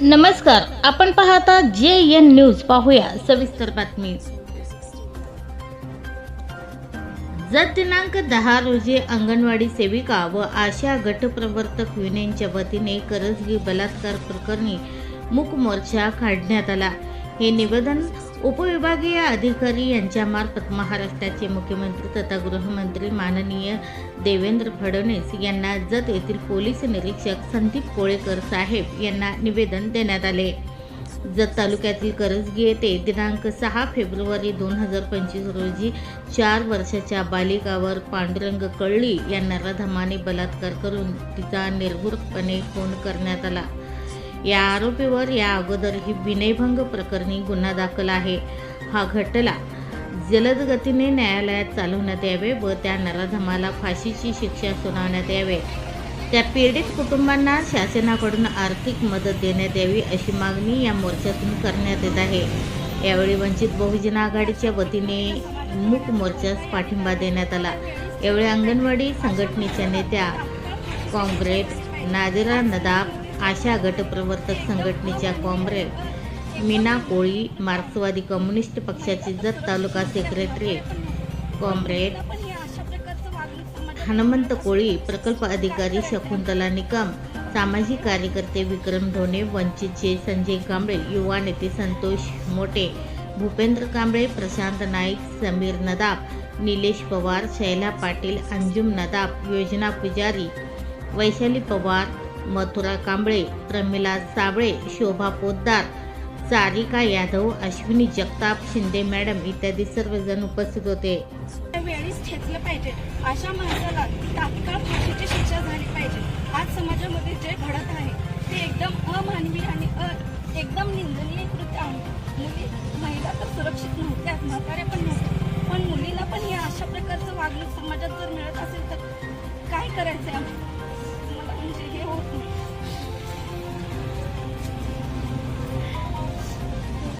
नमस्कार आपण पाहता जे एन न्यूज. पाहूया सविस्तर बातमी. जत दिनांक दहा रोजी अंगणवाडी सेविका व आशा गटप्रवर्तक युनियनच्या वतीने करजगी बलात्कार प्रकरणी मूक मोर्चा काढण्यात आला. हे निवेदन उपविभागीय अधिकारी यांच्यामार्फत महाराष्ट्राचे मुख्यमंत्री तथा गृहमंत्री माननीय देवेंद्र फडणवीस यांना जत येथील पोलीस निरीक्षक संदीप कोळेकर साहेब यांना निवेदन देण्यात आले. जत तालुक्यातील करजगी येथे दिनांक सहा फेब्रुवारी दोन हजार पंचवीस रोजी चार वर्षाच्या बालिकावर पांडुरंग कळली यांना रधमाने बलात्कार करून तिचा निर्भूरपणे खून करण्यात आला. या आरोपीवर या अगोदरही विनयभंग प्रकरणी गुन्हा दाखल आहे. हा खटला जलद गतीने न्यायालयात चालवण्यात यावे व त्या नराधमाला फाशीची शिक्षा सुनावण्यात यावे. त्या पीडित कुटुंबांना शासनाकडून आर्थिक मदत देण्यात यावी अशी मागणी या मोर्चातून करण्यात येत आहे. यावेळी वंचित बहुजन आघाडीच्या वतीने मूक मोर्चास पाठिंबा देण्यात आला. यावेळी अंगणवाडी संघटनेच्या नेत्या काँग्रेस नादिरा नदाब आशा गटप्रवर्तक संघटनेच्या कॉम्रेड मीना कोळी मार्क्सवादी कम्युनिस्ट पक्षाचे जत तालुका सेक्रेटरी कॉम्रेड हनुमंत कोळी प्रकल्प अधिकारी शकुंतला निकम सामाजिक कार्यकर्ते विक्रम ढोणे वंचितचे संजय कांबळे युवा नेते संतोष मोटे भूपेंद्र कांबळे प्रशांत नाईक समीर नदाब निलेश पवार शैला पाटील अंजुम नदाब योजना पुजारी वैशाली पवार मथुरा कांबळे प्रमिला साबळे शोभा पोद्दार सारिका यादव अश्विनी जगताप शिंदे मॅडम इत्यादी सर्वजण उपस्थित होते. वेळीच ठेचलं पाहिजे. अशा माणसाला तात्काळ फाशीची शिक्षा झाली पाहिजे. आज समाजामध्ये जे घडत आहे ते एकदम अमानवी आणि अ एकदम निंदनीय कृत्य आहे. मुली महिला तर सुरक्षित नव्हत्या म्हाताऱ्या पण नव्हत्या पण मुलीला पण हे अशा प्रकारचं वागणूक समाजात जर मिळत असेल तर काय करायचं आहे